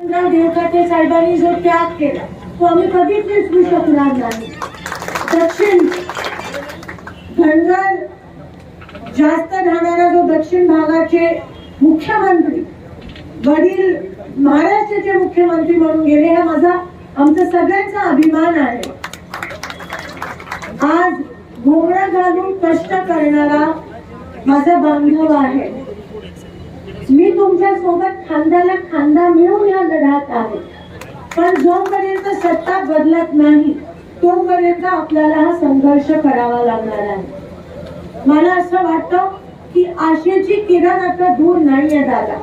राव साहेबांनी जो त्याग केला तो आम्ही कधीच विसरू शकणार नाही. दक्षिण धनगर जास्त राहणारा जो दक्षिण भागाचे मुख्यमंत्री वडील महाराष्ट्राचे मुख्यमंत्री म्हणून गेले हा माझा आमचा सगळ्यांचा अभिमान आहे. आज घोंगडा घालून कष्ट करणारा माझा बांधव आहे. मी तुमच्यासोबत खांद्याला खांदा मिळून या लढ्यात आहे. पण जोपर्यंत सत्ता बदलत नाही तोपर्यंत आपल्याला हा संघर्ष करावा लागणार आहे. मला असं वाटतं की आशेची किरण आता दूर आहे दादा.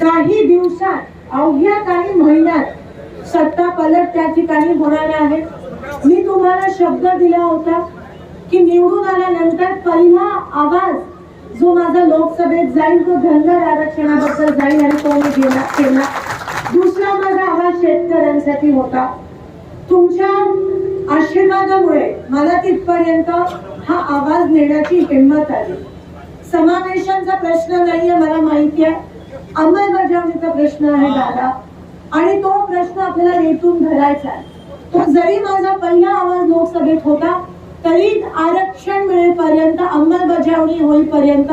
काही दिवसात अवघ्या काही महिन्यात सत्ता पलट त्या ठिकाणी होणार आहे. मी तुम्हाला शब्द दिला होता की निवडून आल्यानंतर पहिला आवाज जो माझा लोकसभेत जाईल तो धनगर आरक्षणाबद्दल जाईल आणि तो मी गेला केला दुसरा माझा आवाज शेतकऱ्यांसाठी होता. तुमच्या आशीर्वादामुळे मला तिथपर्यंत हा आवाज नेण्याची हिंमत आली. समावेशांचा प्रश्न नाहीये मला माहिती आहे अंमलबजावणीचा प्रश्न आहे दादा. आणि तो प्रश्न आपल्याला रेटून धरायचा आहे. तो जरी माझा पहिला आवाज लोकसभेत होता तरी आरक्षण मिळेपर्यंत अंमलबजावणी होईपर्यंत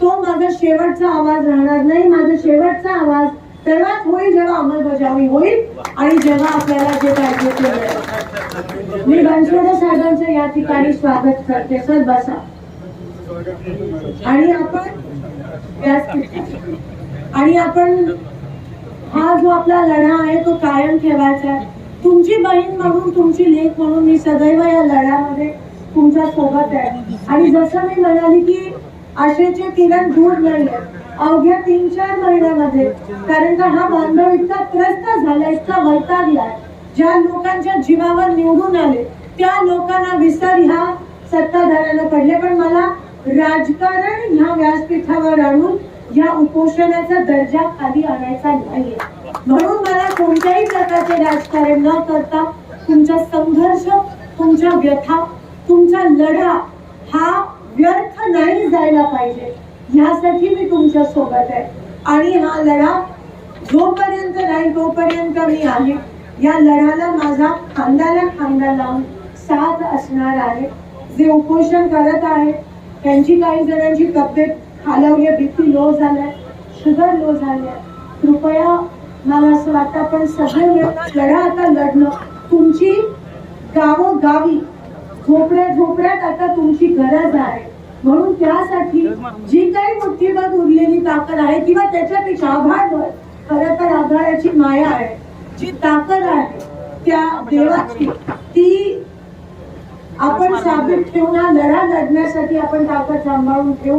तो माझा शेवटचा आवाज राहणार नाही. माझा शेवटचा आवाज तेव्हाच होईल जेव्हा अंमलबजावणी होईल आणि जेव्हा आपल्याला जे पाहिजे ते मिळेल. मी बनसोडे साहेबांचं या ठिकाणी स्वागत करते. सर बसा. आणि आपण आणि आपण हा जो आपला लढा आहे तो कायम ठेवायचा आहे. बहीण म्हणून तुमची लेख म्हणून मी सदैव या लढ्यामध्ये तुमच्यासोबत आहे. आणि जसं मी म्हणाली की आशेचे किरण दूर नाही अवघ्या तीन चार महिन्यामध्ये कारण का हा बांधव इतका त्रस्त झाला इतका वैतागलाय ज्या लोकांच्या जीवावर निवडून आले त्या लोकांना विसर ह्या सत्ताधाऱ्यांना पडले. पण मला राजकारण ह्या व्यासपीठावर आणून या उपोषणाचा दर्जा खाली आणायचा नाहीये. म्हणून मला कोणत्याही प्रकारचे राजकारण न करता तुमचा संघर्ष तुमच्या व्यथा तुमचा लढा हा व्यर्थ नाही जायला पाहिजे. ह्यासाठी मी तुमच्यासोबत आहे. आणि हा लढा जोपर्यंत नाही तोपर्यंत मी आहे. या लढ्याला माझा खांद्याला खांदा लावून साथ असणार आहे. जे उपोषण करत आहे त्यांची काही जणांची तब्येत खालवली आहे बीपी लो झालाय शुगर लो झाल्या कृपया मला असं वाटतं आपण सगळे लढा आता लढणं. तुमची गावोगावी झोपड्या झोपड्यात आता तुमची गरज आहे. म्हणून त्यासाठी जी काही मुठ्ठीभर उरलेली ताकद आहे किंवा त्याच्यापेक्षा आभाळवर खरं तर आभाळाची माया आहे. जी ताकद आहे त्या देवाची ती आपण साबित ठेवून हा लढा लढण्यासाठी आपण ताकद सांभाळून ठेवू.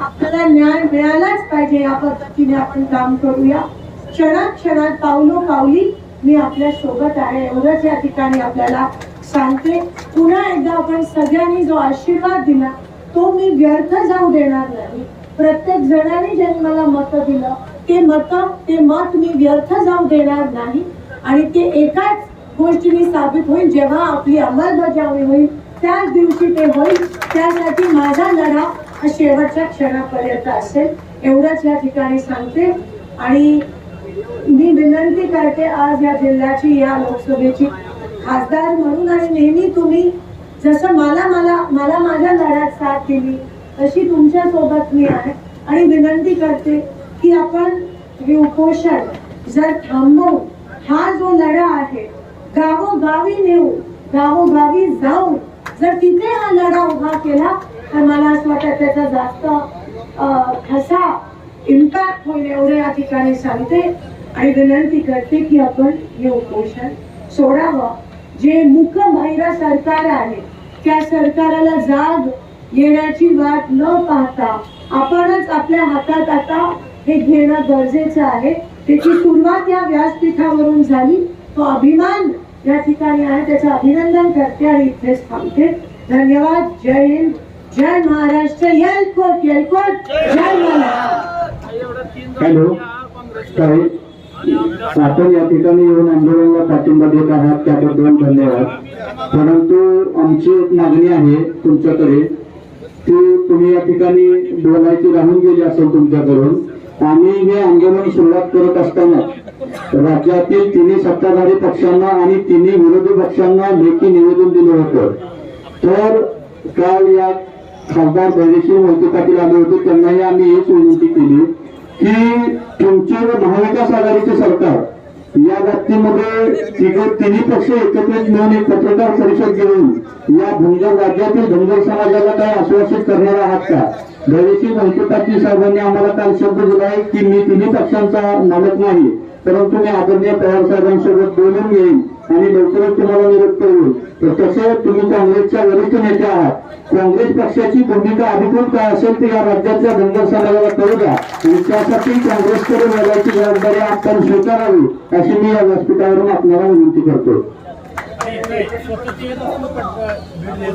आपल्याला न्याय मिळालाच पाहिजे या पद्धतीने आपण काम करूया. क्षणात क्षणात पावलो पावली मी आपल्यासोबत आहे. एवढंच या ठिकाणी आपल्याला सांगते. पुन्हा एकदा आपण सगळ्यांनी जो आशीर्वाद दिला तो मी व्यर्थ जाऊ देणार नाही. प्रत्येक जणांनी ज्यांनी मला मत दिलं ते मत ते मत मी व्यर्थ जाऊ देणार नाही. आणि ते एकाच गोष्टीने साबित होईल जेव्हा आपली अंमलबजावणी होईल त्याच दिवशी ते होईल. त्यासाठी माझा लढा हा शेवटच्या क्षणापर्यंत असेल. एवढंच या ठिकाणी सांगते. आणि मी विनंती करते आज या जिल्ह्याची या लोकसभेची खासदार म्हणून आणि नेहमी तुम्ही जसं मला मला मला माझ्या लढ्यात साथ दिली तशी तुमच्यासोबत मी आहे. आणि विनंती करते की आपण हे उपोषण जर थांबवू हा जो लढा आहे गावोगावी नेऊ गावोगावी जाऊन जर तिथे हा लढा उभा केला तर मला असं वाटतं त्याचा जास्त ठसा इम्पॅक्ट होईल एवढे या ठिकाणी सांगते आणि विनंती करते की आपण हे उपोषण सोडावं. जे मुख महिला सरकार आहे त्या सरकाराला जाग येण्याची वाट न पाहता आपणच आपल्या हातात आता हे घेणं गरजेचं आहे. त्याची सुरुवात या व्यासपीठावरून झाली. तो अभिमान या ठिकाणी आहे. त्याचं अभिनंदन करते आणि इथेच थांबते. धन्यवाद. जय हिंद. जय महाराष्ट्र. येलकोट येलकोट. जय महाराष्ट्र. हॅलो. काय आपण या ठिकाणी येऊन आंदोलनाला पाठिंबा देत आहात त्याबद्दल धन्यवाद. परंतु आमची एक मागणी आहे तुमच्याकडे ती तुम्ही या ठिकाणी बोलायची राहून गेली असेल तुमच्याकडून आम्ही हे आंदोलन सुरुवात करत असताना राज्यातील तिन्ही सत्ताधारी पक्षांना आणि तिन्ही विरोधी पक्षांना लेखी निवेदन दिलं होतं. तर काल या खासदार धैर्यशील मोहिते पाटील आले होते त्यांनाही आम्ही हेच विनंती केली की तुमचे व महाविकास आघाडीचे सरकार या बाबतीमध्ये तिघे तिन्ही पक्ष एकत्रित मिळून एक पत्रकार परिषद घेऊन या धनगर राज्यातील धनगर समाजाला काय आश्वासित करणार आहात का? धैर्यशील मोहिते पाटील साहेबांनी आम्हाला काल शब्द दिला आहे की मी तिन्ही पक्षांचा मालक नाही परंतु मी आदरणीय पवार साहेबांसोबत बोलून घेईन. आणि लवकरच तुम्हाला निरोप होईल तर तसं तुम्ही काँग्रेसच्या वरिष्ठ नेते आहात. काँग्रेस पक्षाची भूमिका अधिकृत काय असेल ते या राज्यातल्या धनगर समाजाला कळू द्या. आणि त्यासाठी काँग्रेसकडे वळायची जबाबदारी आपण स्वीकारावी अशी मी या व्यासपीठावरून आपल्याला विनंती करतो.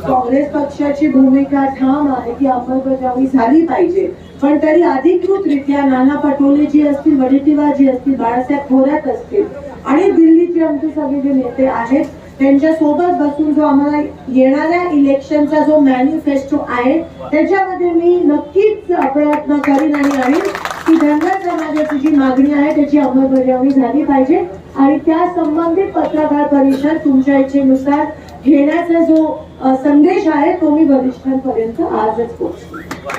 काँग्रेस पक्षाची भूमिका ठाम आहे की अंमलबजावणी झाली पाहिजे. पण तरी अधिकृतरित्या नाना पटोले जी असतील वडेट्टीवार जी असतील बाळासाहेब थोरात असतील आमचे सगळे जे नेते आहेत त्यांच्यासोबत बसून जो आम्हाला येणाऱ्या इलेक्शनचा जो मॅनिफेस्टो आहे त्याच्यामध्ये मी नक्कीच प्रयत्न करीन आणि आणीन की धनगर समाजाची जी मागणी आहे त्याची अंमलबजावणी झाली पाहिजे. आणि त्या संबंधित पत्रकार परिषद तुमच्या इच्छेनुसार घेण्याचा जो संदेश आहे तो मी वरिष्ठांपर्यंत आजच पोहोचतो